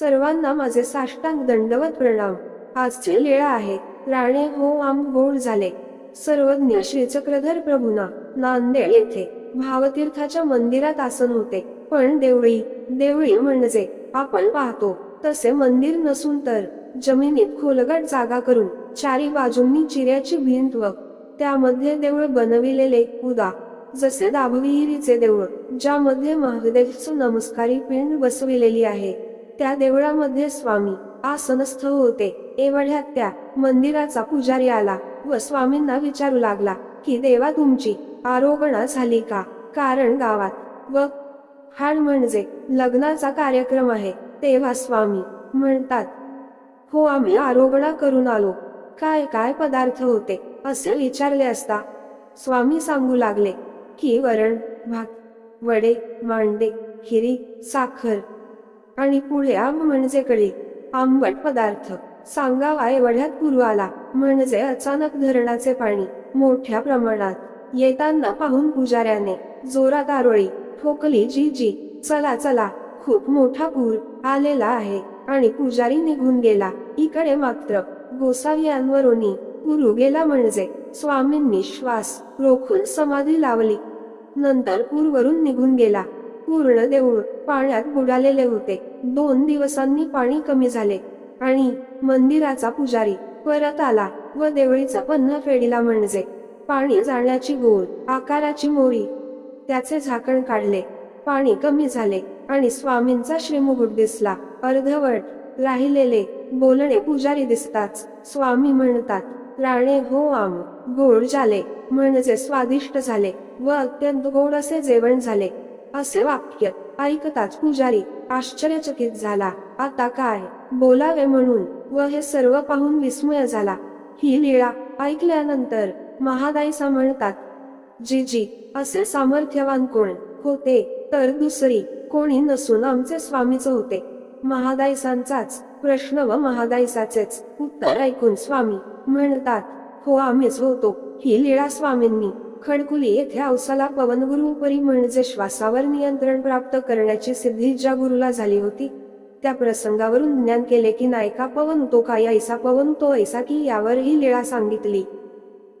सर्वांना माझे साष्टांग दंडवत प्रणाम. आजची लीळा आहे. राणे हो आम गोड झाले. सर्वज्ञ श्रीचक्रधर प्रभूना नांदेड येथे भावतीर्थाच्या मंदिरात आसन होते. पण देवळी देवळी म्हणजे आपण पाहतो तसे मंदिर नसून तर जमिनीत खोलगट जागा करून चारी बाजूंनी चिऱ्याची भिंत व त्यामध्ये देऊळ बनविलेले उदा. जसे दाभविहिरीचे देऊळ ज्यामध्ये महादेवचं नमस्कारी पिंड बसविलेली आहे. त्या देवळामध्ये स्वामी आसनस्थ होते. एवढ्यात त्या मंदिराचा पुजारी आला व स्वामींना विचारू लागला की देवा तुमची आरोगणा झाली का? कारण गावात व हाड म्हणजे लग्नाचा कार्यक्रम आहे. तेव्हा स्वामी म्हणतात हो आम्ही आरोगणा करून आलो. काय काय पदार्थ होते? असे विचारले असता स्वामी सांगू लागले की वरण भात वडे मांडे खिरी साखर आणि पुढे आंब म्हणजे कळी आंबट पदार्थ. सांगावा एवढ्यात पूर्व आला म्हणजे अचानक धरणाचे पाणी. मोठ्या प्रमाणात. येताना पाहून पुजाऱ्याने. जोरात आरोळी. ठोकली जी जी चला चला. खूप मोठा पूर आलेला आहे. आणि पुजारी निघून गेला. इकडे मात्र. गोसाव्यांवरोनी पूर गेला म्हणजे. स्वामींनी श्वास रोखून समाधी लावली. नंतर पूरवरून निघून गेला. पूर्ण देऊळ पाण्यात बुडालेले होते. दोन दिवसांनी पाणी कमी झाले आणि मंदिराचा पुजारी परत आला व देवळीचा पन्न फेडीला म्हणजे. पाणी जाण्याची गोल आकाराची मोरी त्याचे झाकण काढले. पाणी कमी झाले आणि स्वामींचा श्रीमुकुट दिसला. अर्धवट राहिलेले बोलणे पुजारी दिसताच स्वामी म्हणतात राणे हो आम गोड झाले. म्हणजे स्वादिष्ट झाले व अत्यंत गोड असे जेवण झाले. असे वाक्य ऐकताच पुजारी आश्चर्यचकित झाला. आता काय बोलावे म्हणून व हे सर्व पाहून विस्मय झाला. ही लीळा ऐकल्यानंतर महादाईसा म्हणतात जी जी असे सामर्थ्यवान कोण होते तर दुसरी कोणी नसून आमचे स्वामीच होते. महादाईसांचाच प्रश्न व महादाईसाचेच उत्तर ऐकून स्वामी म्हणतात हो आम्हीच होतो. ही लीळा स्वामींनी खणकुली येथे अवसाला पवनगुरु परी म्हणजे श्वासावर नियंत्रण प्राप्त करण्याची सिद्धी ज्या गुरुला झाली होती त्या प्रसंगावरून ज्ञान केले की नायका पवन तो काय ऐसा पवन तो ऐसा की यावर ही लीळा सांगितली.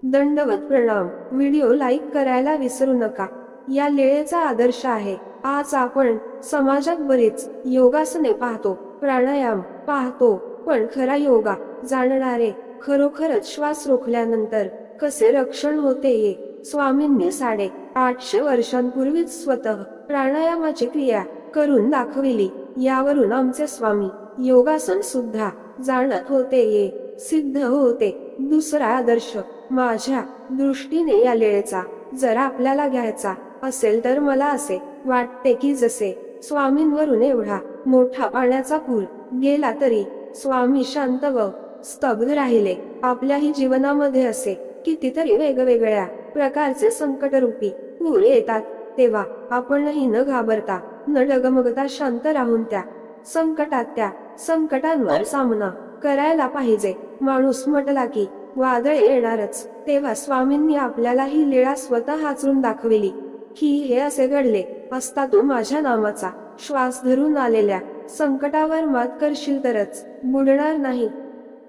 दंडवत प्रणाम. व्हिडिओ लाईक करायला विसरू नका. या लीळेचा आदर्श आहे. आज आपण समाजात बरीच योगासने पाहतो प्राणायाम पाहतो पण खरा योगा जाणणारे खरोखरच श्वास रोखल्यानंतर कसे रक्षण होते ये स्वामींनी साडे आठशे वर्षांपूर्वीच स्वतः प्राणायामाची क्रिया करून दाखविली. यावरून आमचे स्वामी योगासन सुद्धा जाणत होते. ये सिद्ध होते. दुसरा आदर्श माझ्या दृष्टीने या लेळेचा जर आपल्याला घ्यायचा असेल तर मला असे वाटते की जसे स्वामींवरून एवढा मोठा पाण्याचा पूर गेला तरी स्वामी शांत व स्तब्ध राहिले. आपल्याही जीवनामध्ये असे कितीतरी वेगवेगळ्या प्रकारचे संकटरूपी पूर येतात. तेव्हा आपणही न घाबरता न डगमगता शांत राहून त्या संकटात त्या संकटांवर सामना करायला पाहिजे. माणूस म्हटला की वादळ येणारच. तेव्हा स्वामींनी आपल्याला ही लीळा स्वतः आचरून दाखविली. की हे असे घडले असता तू माझ्या नामाचा श्वास धरून आलेल्या संकटावर मात करशील तरच बुडणार नाही.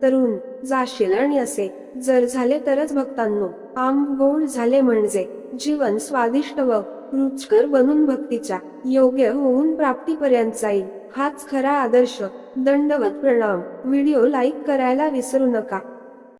तरुण जाशील आणि असे. जर झाले तरच भक्तांनो आम गोड झाले म्हणजे जीवन स्वादिष्ट व रुचकर बनून भक्तीच्या योग्य होऊन प्राप्तीपर्यंत जाईल. हाच खरा आदर्श. दंडवत प्रणाम. व्हिडिओ लाईक करायला विसरू नका.